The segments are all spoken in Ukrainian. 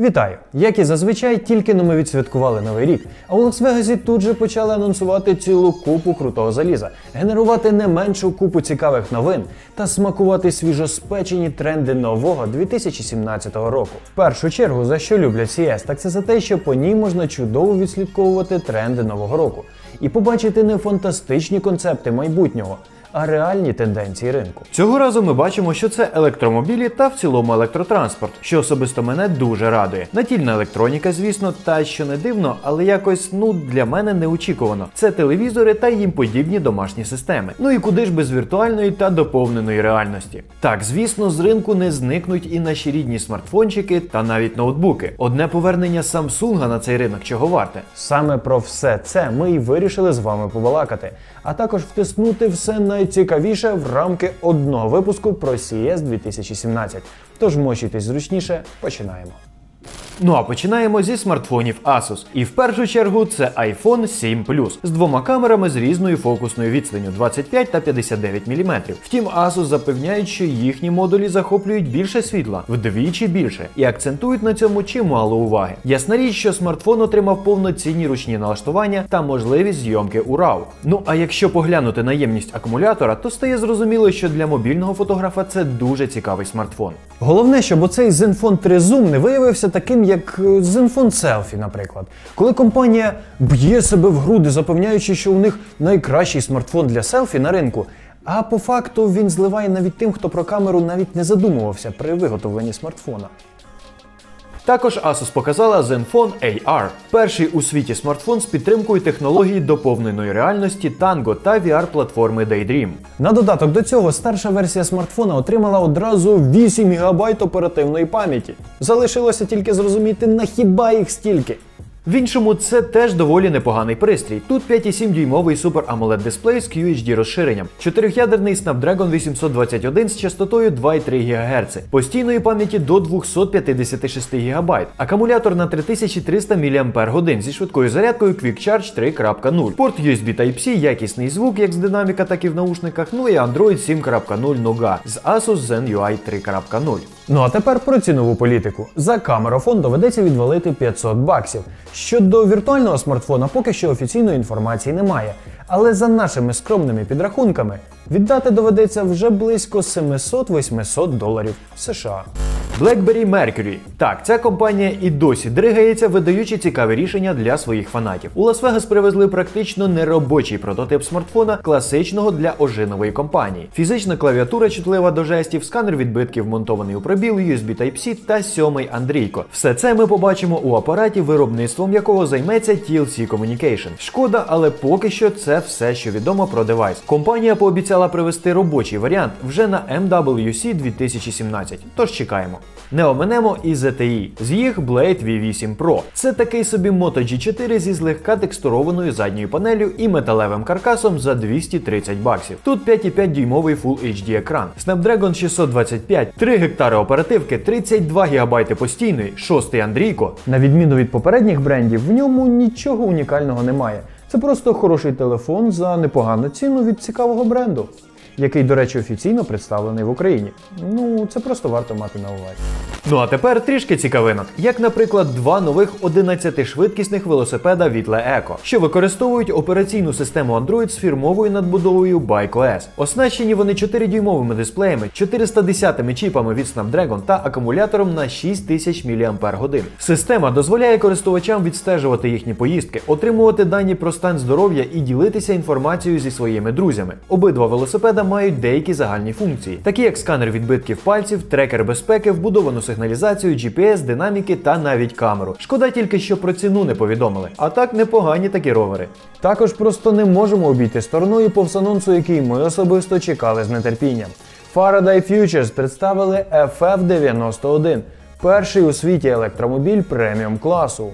Вітаю! Як і зазвичай, тільки но ми відсвяткували новий рік, а у Лас-Вегасі тут же почали анонсувати цілу купу крутого заліза, генерувати не меншу купу цікавих новин та смакувати свіжоспечені тренди нового 2017 року. В першу чергу, за що люблять CS, так це за те, що по ній можна чудово відслідковувати тренди нового року і побачити не фантастичні концепти майбутнього а реальні тенденції ринку. Цього разу ми бачимо, що це електромобілі та в цілому електротранспорт, що особисто мене дуже радує. Натільна електроніка, звісно, та що не дивно, але якось ну для мене неочікувано. Це телевізори та їм подібні домашні системи. Ну і куди ж без віртуальної та доповненої реальності. Так, звісно, з ринку не зникнуть і наші рідні смартфончики та навіть ноутбуки. Одне повернення Samsung на цей ринок чого варте. Саме про все це ми і вирішили з вами побалакати, а також втиснути все найцікавіше в рамки одного випуску про CES 2017. Тож мочитесь зручніше, починаємо. Ну а починаємо зі смартфонів Asus. І в першу чергу це iPhone 7 Plus з двома камерами з різною фокусною відстанню 25 та 59 мм. Втім, Asus запевняють, що їхні модулі захоплюють більше світла, вдвічі більше, і акцентують на цьому чимало уваги. Ясна річ, що смартфон отримав повноцінні ручні налаштування та можливість зйомки у RAW. Ну а якщо поглянути на ємність акумулятора, то стає зрозуміло, що для мобільного фотографа це дуже цікавий смартфон. Головне, щоб оцей Zenfone 3 Zoom не виявився таким, як е, Zenfone Selfie, наприклад. Коли компанія б'є себе в груди, запевняючи, що у них найкращий смартфон для селфі на ринку. А по факту він зливає навіть тим, хто про камеру навіть не задумувався при виготовленні смартфона. Також Asus показала Zenfone AR, перший у світі смартфон з підтримкою технології доповненої реальності Tango та VR-платформи Daydream. На додаток до цього старша версія смартфона отримала одразу 8 ГБ оперативної пам'яті. Залишилося тільки зрозуміти, на хіба їх стільки. В іншому це теж доволі непоганий пристрій. Тут 5,7 дюймовий Super AMOLED дисплей з QHD розширенням, чотирьохядерний Snapdragon 821 з частотою 2,3 ГГц, постійної пам'яті до 256 ГБ, акумулятор на 3300 мАч зі швидкою зарядкою Quick Charge 3.0, порт USB Type-C, якісний звук, як з динаміка, так і в наушниках, ну і Android 7.0 Nougat з Asus Zen UI 3.0. Ну а тепер про цінову політику. За камерафон доведеться відвалити 500 баксів. Щодо віртуального смартфона, поки що офіційної інформації немає. Але за нашими скромними підрахунками віддати доведеться вже близько 700-800 доларів США. BlackBerry Mercury. Так, ця компанія і досі дригається, видаючи цікаві рішення для своїх фанатів. У Лас-Вегас привезли практично неробочий прототип смартфона, класичного для ожинової компанії. Фізична клавіатура чутлива до жестів, сканер відбитків, монтований у пробіл, USB Type-C та сьомий Андрійко. Все це ми побачимо у апараті, виробництвом якого займеться TLC Communication. Шкода, але поки що це все, що відомо про девайс. Компанія пообіцяла привезти робочий варіант вже на MWC 2017. Тож чекаємо. Не оминемо і ZTE з їх Blade V8 Pro. Це такий собі Moto G4 зі злегка текстурованою задньою панелю і металевим каркасом за 230 баксів. Тут 5,5 дюймовий Full HD екран, Snapdragon 625, 3 гектари оперативки, 32 ГБ постійної, 6 Андрійко. На відміну від попередніх брендів, в ньому нічого унікального немає. Це просто хороший телефон за непогану ціну від цікавого бренду який, до речі, офіційно представлений в Україні. Ну, це просто варто мати на увазі. Ну а тепер трішки цікавинок, як, наприклад, два нових 11-швидкісних велосипеда від Eco, що використовують операційну систему Android з фірмовою надбудовою BikeOS. Оснащені вони 4-дюймовими дисплеями, 410 чіпами від Snapdragon та акумулятором на 6000 мАч. Система дозволяє користувачам відстежувати їхні поїздки, отримувати дані про стан здоров'я і ділитися інформацією зі своїми друзями. Обидва велосипеда мають деякі загальні функції, такі як сканер відбитків пальців, трекер безпеки, вбудовану сигналізацію, GPS, динаміки та навіть камеру. Шкода тільки, що про ціну не повідомили. А так непогані такі ровери. Також просто не можемо обійти стороною повз анонсу, який ми особисто чекали з нетерпінням. Faraday Futures представили FF91, перший у світі електромобіль преміум класу.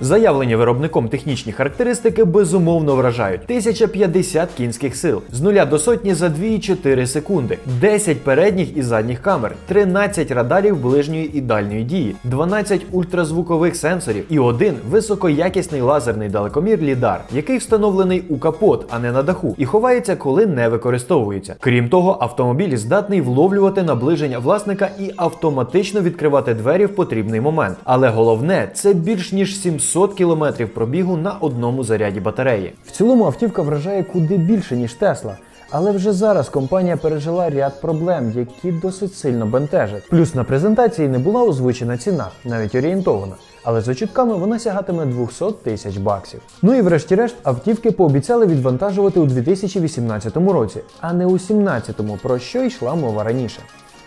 Заявлені виробником технічні характеристики безумовно вражають. 1050 кінських сил. З 0 до сотні за 2,4 секунди, 10 передніх і задніх камер, 13 радарів ближньої і дальньої дії, 12 ультразвукових сенсорів. І один високоякісний лазерний далекомір лідар, який встановлений у капот, а не на даху, і ховається, коли не використовується. Крім того, автомобіль здатний вловлювати наближення власника і автоматично відкривати двері в потрібний момент. Але головне це більш ніж 700 км пробігу на одному заряді батареї. В цілому автівка вражає куди більше, ніж Тесла. Але вже зараз компанія пережила ряд проблем, які досить сильно бентежать. Плюс на презентації не була озвучена ціна, навіть орієнтована. Але за чутками вона сягатиме 200 тисяч баксів. Ну і врешті-решт автівки пообіцяли відвантажувати у 2018 році, а не у 2017, про що йшла мова раніше.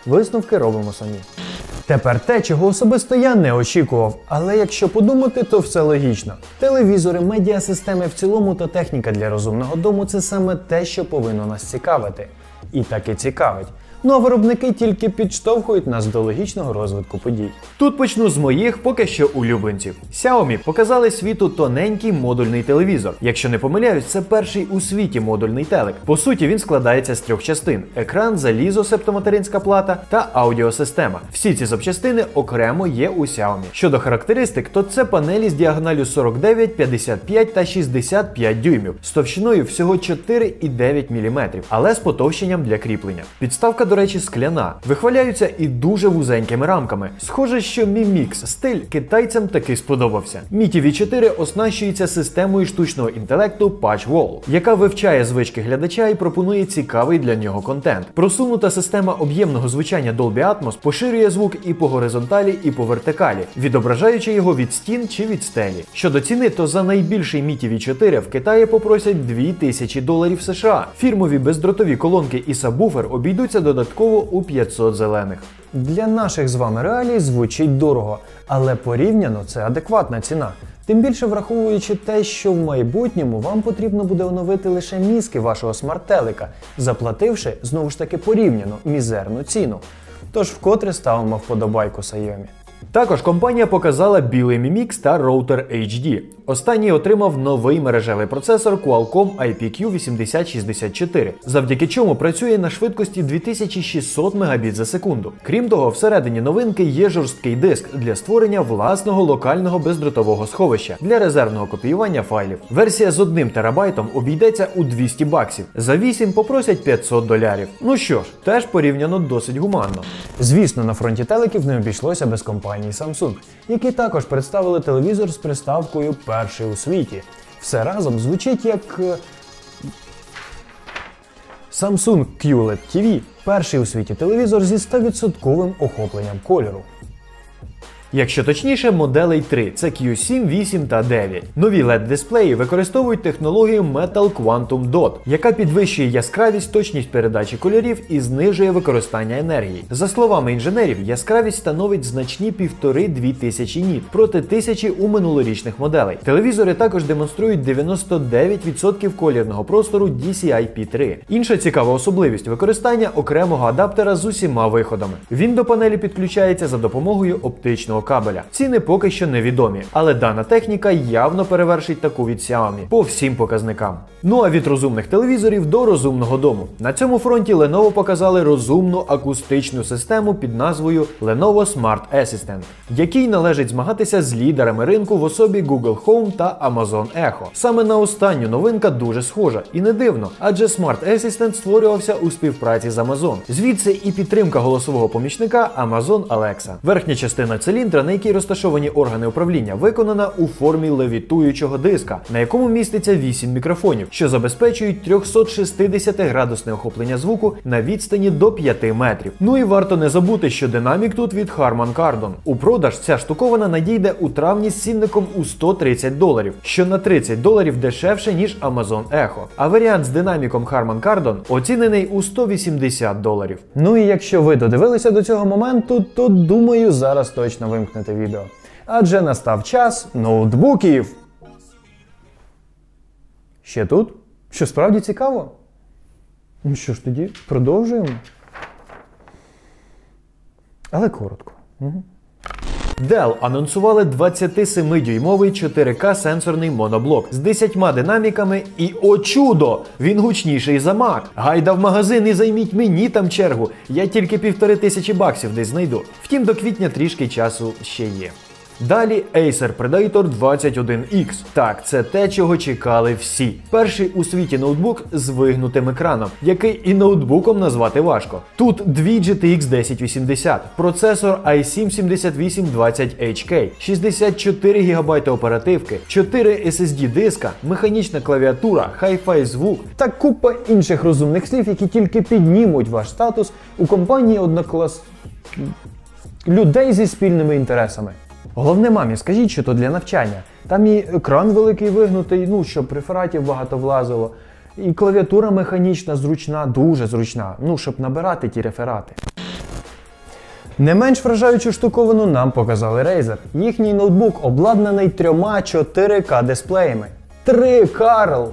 Висновки робимо самі. Тепер те, чого особисто я не очікував. Але якщо подумати, то все логічно. Телевізори, медіасистеми в цілому та техніка для розумного дому це саме те, що повинно нас цікавити. І так і цікавить. Ну а виробники тільки підштовхують нас до логічного розвитку подій. Тут почну з моїх поки що улюбленців. Xiaomi показали світу тоненький модульний телевізор. Якщо не помиляюсь, це перший у світі модульний телек. По суті, він складається з трьох частин: екран, залізо, себто материнська плата та аудіосистема. Всі ці запчастини окремо є у Xiaomi. Щодо характеристик, то це панелі з діагоналю 49, 55 та 65 дюймів з товщиною всього 4,9 мм, але з потовщенням для кріплення. Підставка, до речі, скляна. Вихваляються і дуже вузенькими рамками. Схоже, що Mi Mix стиль китайцям таки сподобався. Mi TV 4 оснащується системою штучного інтелекту PatchWall, яка вивчає звички глядача і пропонує цікавий для нього контент. Просунута система об'ємного звучання Dolby Atmos поширює звук і по горизонталі, і по вертикалі, відображаючи його від стін чи від стелі. Щодо ціни, то за найбільший Mi TV 4 в Китаї попросять 2000 доларів США. Фірмові бездротові колонки і сабвуфер обійдуться додатково у 500 зелених. Для наших з вами реалій звучить дорого, але порівняно це адекватна ціна. Тим більше враховуючи те, що в майбутньому вам потрібно буде оновити лише мізки вашого смарт-телека, заплативши знову ж таки порівняно мізерну ціну. Тож вкотре ставимо вподобайку Xiaomi. Також компанія показала білий Mi Mix та роутер HD. Останній отримав новий мережевий процесор Qualcomm IPQ 8064, завдяки чому працює на швидкості 2600 Мбіт за секунду. Крім того, всередині новинки є жорсткий диск для створення власного локального бездротового сховища для резервного копіювання файлів. Версія з 1 терабайтом обійдеться у 200 баксів. За 8 попросять 500 долярів. Ну що ж, теж порівняно досить гуманно. Звісно, на фронті телеків не обійшлося без компанії Samsung, які також представили телевізор з приставкою перший у світі. Все разом звучить як е, Samsung QLED TV – перший у світі телевізор зі 100% охопленням кольору. Якщо точніше, моделей 3 це Q7, 8 та 9. Нові led дисплеї використовують технологію Metal Quantum Dot, яка підвищує яскравість, точність передачі кольорів і знижує використання енергії. За словами інженерів, яскравість становить значні півтори-дві тисячі ніт проти тисячі у минулорічних моделей. Телевізори також демонструють 99% колірного простору DCI-P3. Інша цікава особливість використання окремого адаптера з усіма виходами. Він до панелі підключається за допомогою оптичного кабеля. Ціни поки що невідомі, але дана техніка явно перевершить таку від Xiaomi по всім показникам. Ну а від розумних телевізорів до розумного дому. На цьому фронті Lenovo показали розумну акустичну систему під назвою Lenovo Smart Assistant, який належить змагатися з лідерами ринку в особі Google Home та Amazon Echo. Саме на останню новинка дуже схожа, і не дивно, адже Smart Assistant створювався у співпраці з Amazon. Звідси і підтримка голосового помічника Amazon Alexa. Верхня частина циліндра, на якій розташовані органи управління, виконана у формі левітуючого диска, на якому міститься 8 мікрофонів, що забезпечують 360-градусне охоплення звуку на відстані до 5 метрів. Ну і варто не забути, що динамік тут від Harman Kardon. У продаж ця штукована надійде у травні з цінником у 130 доларів, що на 30 доларів дешевше, ніж Amazon Echo. А варіант з динаміком Harman Kardon оцінений у 180 доларів. Ну і якщо ви додивилися до цього моменту, то думаю, зараз точно вимкнете відео. Адже настав час ноутбуків. Ще тут? Що справді цікаво? Ну що ж тоді, продовжуємо. Але коротко. Угу. Dell анонсували 27-дюймовий 4К сенсорний моноблок з 10 динаміками, і о чудо! Він гучніший за Mac. Гайда в магазин і займіть мені там чергу. Я тільки півтори тисячі баксів десь знайду. Втім, до квітня трішки часу ще є. Далі Acer Predator 21X. Так, це те, чого чекали всі. Перший у світі ноутбук з вигнутим екраном, який і ноутбуком назвати важко. Тут дві GTX 1080, процесор i7-7820HK, 64 ГБ оперативки, 4 SSD диска, механічна клавіатура, Hi-Fi звук. Та купа інших розумних слів, які тільки піднімуть ваш статус у компанії одноклас... людей зі спільними інтересами. Головне мамі, скажіть, що то для навчання. Там і екран великий вигнутий, ну щоб рефератів багато влазило. І клавіатура механічна, зручна, дуже зручна, ну щоб набирати ті реферати. Не менш вражаючу штуковину нам показали Razer. Їхній ноутбук обладнаний трьома 4К дисплеями. Три Карл!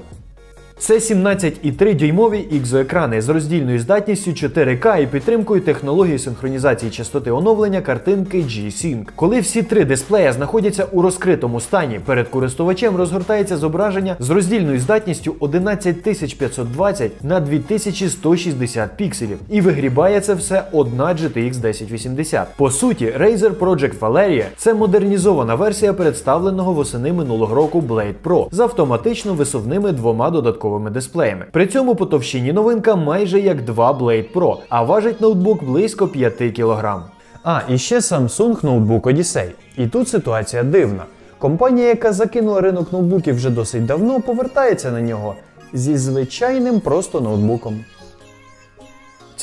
Це 17,3 дюймові ікзоекрани з роздільною здатністю 4К і підтримкою технології синхронізації частоти оновлення картинки G-Sync. Коли всі три дисплея знаходяться у розкритому стані, перед користувачем розгортається зображення з роздільною здатністю 11520 на 2160 пікселів і вигрібає це все одна GTX 1080. По суті, Razer Project Valeria це модернізована версія представленого восени минулого року Blade Pro з автоматично висувними двома додатковими дисплеями. При цьому по товщині новинка майже як два Blade Pro, а важить ноутбук близько 5 кг. А, і ще Samsung ноутбук Odyssey. І тут ситуація дивна. Компанія, яка закинула ринок ноутбуків вже досить давно, повертається на нього зі звичайним просто ноутбуком.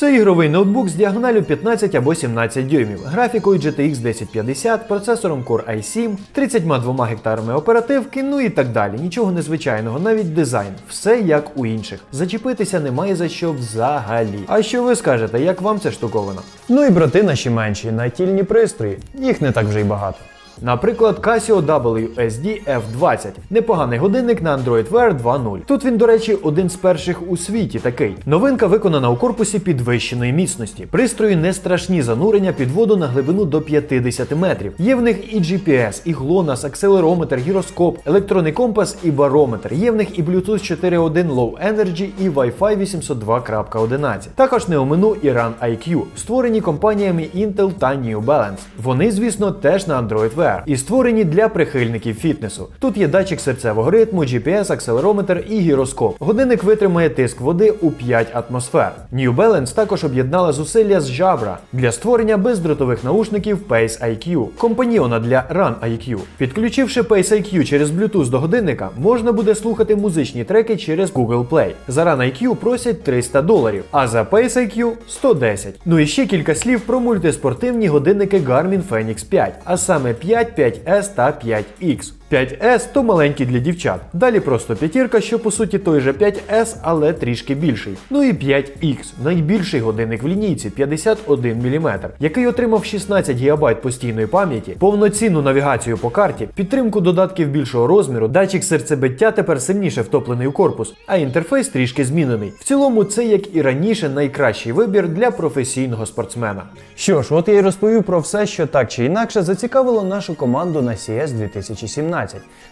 Це ігровий ноутбук з діагоналю 15 або 17 дюймів, графікою GTX 1050, процесором Core i7, 32 гектарами оперативки, ну і так далі. Нічого незвичайного, навіть дизайн. Все як у інших. Зачепитися немає за що взагалі. А що ви скажете, як вам це штуковано? Ну і брати наші менші, натільні пристрої. Їх не так вже й багато. Наприклад, Casio WSD F20. Непоганий годинник на Android Wear 2.0. Тут він, до речі, один з перших у світі такий. Новинка виконана у корпусі підвищеної міцності. Пристрої не страшні занурення під воду на глибину до 50 метрів. Є в них і GPS, і GLONASS, акселерометр, гіроскоп, електронний компас і барометр. Є в них і Bluetooth 4.1 Low Energy і Wi-Fi 802.11. Також не омину і Run IQ, створені компаніями Intel та New Balance. Вони, звісно, теж на Android Wear і створені для прихильників фітнесу. Тут є датчик серцевого ритму, GPS, акселерометр і гіроскоп. Годинник витримає тиск води у 5 атмосфер. New Balance також об'єднала зусилля з Jabra для створення бездротових наушників Pace IQ, компаньйона для Run IQ. Підключивши Pace IQ через Bluetooth до годинника, можна буде слухати музичні треки через Google Play. За Run IQ просять 300 доларів, а за Pace IQ 110. Ну і ще кілька слів про мультиспортивні годинники Garmin Fenix 5, а саме 5, 5S та 5X. 5S то маленький для дівчат. Далі просто п'ятірка, що по суті той же 5S, але трішки більший. Ну і 5X, найбільший годинник в лінійці 51 мм, який отримав 16 ГБ постійної пам'яті, повноцінну навігацію по карті, підтримку додатків більшого розміру, датчик серцебиття тепер сильніше втоплений у корпус, а інтерфейс трішки змінений. В цілому, це як і раніше найкращий вибір для професійного спортсмена. Що ж, от я й розповів про все, що так чи інакше зацікавило нашу команду на CS 2017.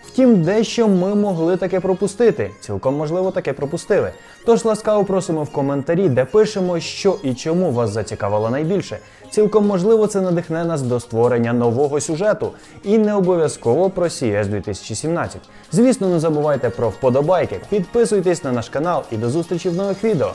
Втім, дещо ми могли таке пропустити. Цілком можливо таке пропустили. Тож ласкаво просимо в коментарі, де пишемо, що і чому вас зацікавило найбільше. Цілком можливо, це надихне нас до створення нового сюжету. І не обов'язково про CS 2017. Звісно, не забувайте про вподобайки, підписуйтесь на наш канал і до зустрічі в нових відео.